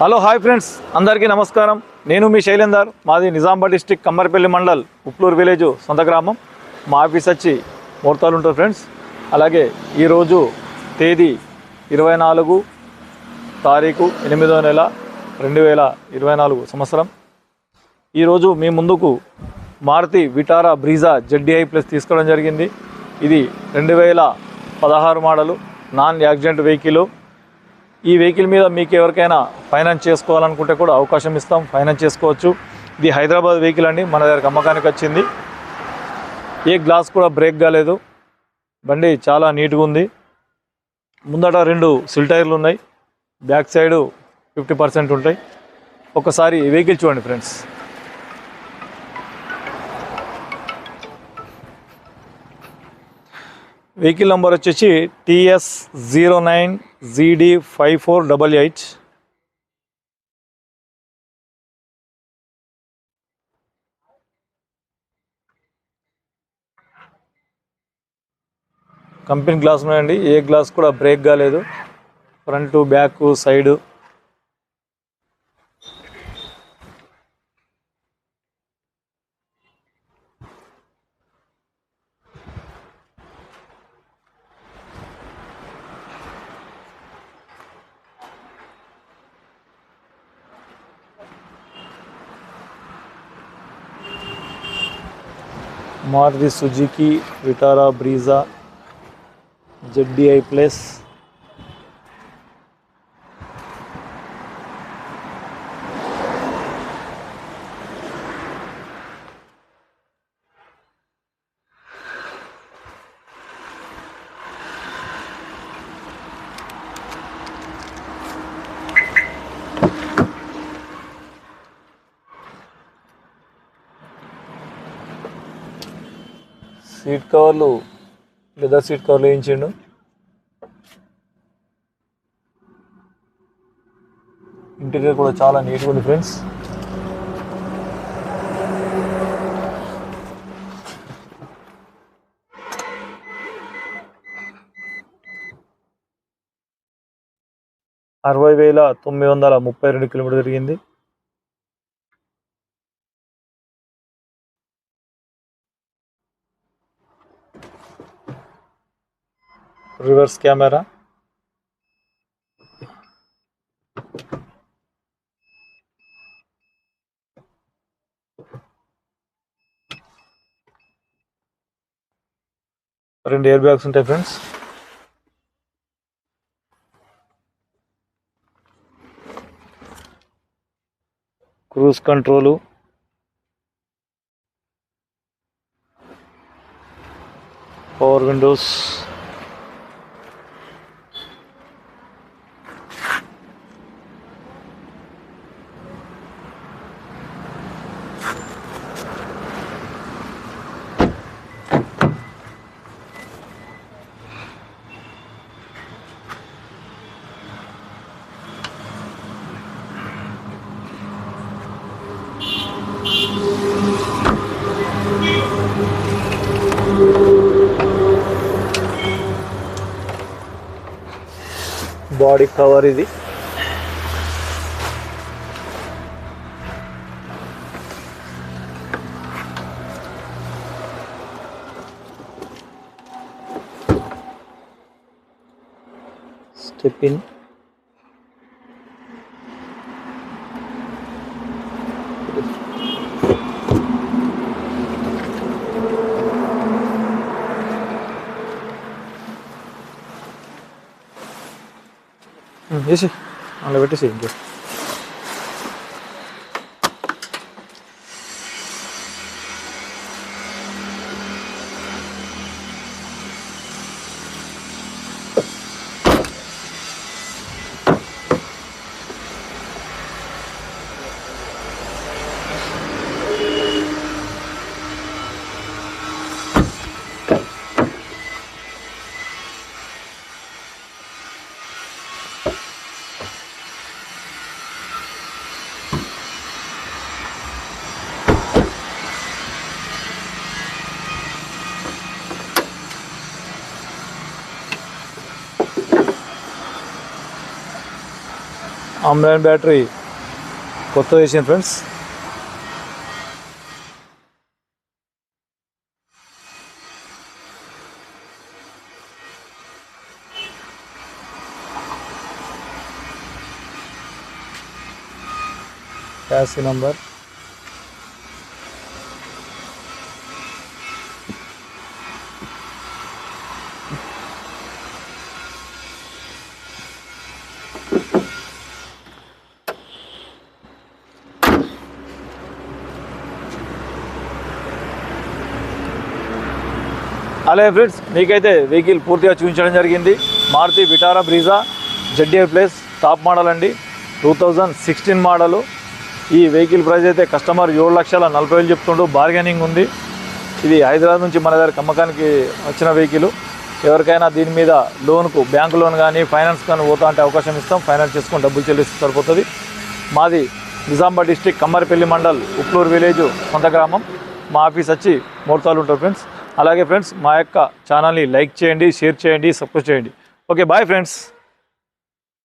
Hello hi friends. అందరికీ నమస్కారం. నేను మీ శైలేందర్. మాది నిజామాబాద్ డిస్టిక్ కమ్మర్పల్లి మండల్ ఉప్లూరు విలేజ్ సొంత గ్రామం. మా ఆఫీస్ వచ్చి ముహూర్తాలు ఉంటారు ఫ్రెండ్స్. అలాగే ఈరోజు తేదీ ఇరవై నాలుగు తారీఖు ఎనిమిదో నెల రెండు వేల ఇరవై నాలుగు సంవత్సరం. ఈరోజు మీ ముందుకు Maruti Vitara Brezza ZDI plus తీసుకోవడం జరిగింది. ఇది రెండు వేల పదహారు మోడలు నాన్ యాక్సిడెంట్ వెహికల్. ఈ వెహికల్ మీద మీకు ఎవరికైనా ఫైనాన్స్ చేసుకోవాలనుకుంటే కూడా అవకాశం ఇస్తాం ఫైనాన్స్ చేసుకోవచ్చు. ఇది హైదరాబాద్ వెహికల్ అండి మన దగ్గరకు అమ్మకానికి వచ్చింది. ఏ గ్లాస్ కూడా బ్రేక్ కాలేదు. బండి చాలా నీట్గా ఉంది. ముందట రెండు సిల్ టైర్లు ఉన్నాయి. బ్యాక్ సైడు ఫిఫ్టీ పర్సెంట్ ఉంటాయి. ఒకసారి వెహికల్ చూడండి ఫ్రెండ్స్. వెహికల్ నెంబర్ వచ్చేసి TS zero nine GD five four double eight company glass ఉన్నాయండి. ఏ గ్లాస్ కూడా బ్రేక్ కాలేదు. Front back side Maruti Suzuki Vitara Brezza ZDI plus seat కవర్లు లెదర్ సీట్ కవర్లు వేయించిండు. ఇంటీరియర్ కూడా చాలా నీట్గా ఉంది ఫ్రెండ్స్. అరవై వేల తొమ్మిది వందల ముప్పై రెండు కిలోమీటర్ తిరిగింది. రివర్స్ కెమెరా రెండు ఎయిర్ బ్యాగ్స్ ఉంటాయి friends cruise control power windows body cover ఇది. స్టెప్ వేసి అందులో పెట్టేసి ఇంకో. ఆమ్లైన్ బ్యాటరీ కొత్త వేసింది ఫ్రెండ్స్ ట్యాక్సీ నంబర్ అలాగే ఫ్రెండ్స్ మీకైతే వెహికల్ పూర్తిగా చూపించడం జరిగింది. Maruti Vitara Brezza ZA plus top model అండి. Two thousand sixteen model. ఈ వెహికల్ ప్రైస్ అయితే కస్టమర్ ఏడు లక్షల నలభై వేలు చెప్తుండు. బార్గెనింగ్ ఉంది. ఇది హైదరాబాద్ నుంచి మన దగ్గర అమ్మకానికి వచ్చిన వెహికల్. ఎవరికైనా దీని మీద లోన్కు బ్యాంకు లోన్ కానీ ఫైనాన్స్ కానీ పోతా అంటే అవకాశం ఇస్తాం. ఫైనాన్స్ చేసుకొని డబ్బులు చెల్లిస్తే సరిపోతుంది. మాది నిజామాబాద్ డిస్టిక్ కమ్మరిపల్లి మండల్ ఉప్లూరు విలేజ్ సొంత గ్రామం. మా ఆఫీస్ వచ్చి మూర్తాలు ఉంటారు ఫ్రెండ్స్. అలాగే ఫ్రెండ్స్ మా యొక్క ఛానల్ని లైక్ చేయండి షేర్ చేయండి సపోర్ట్ చేయండి. Okay bye friends.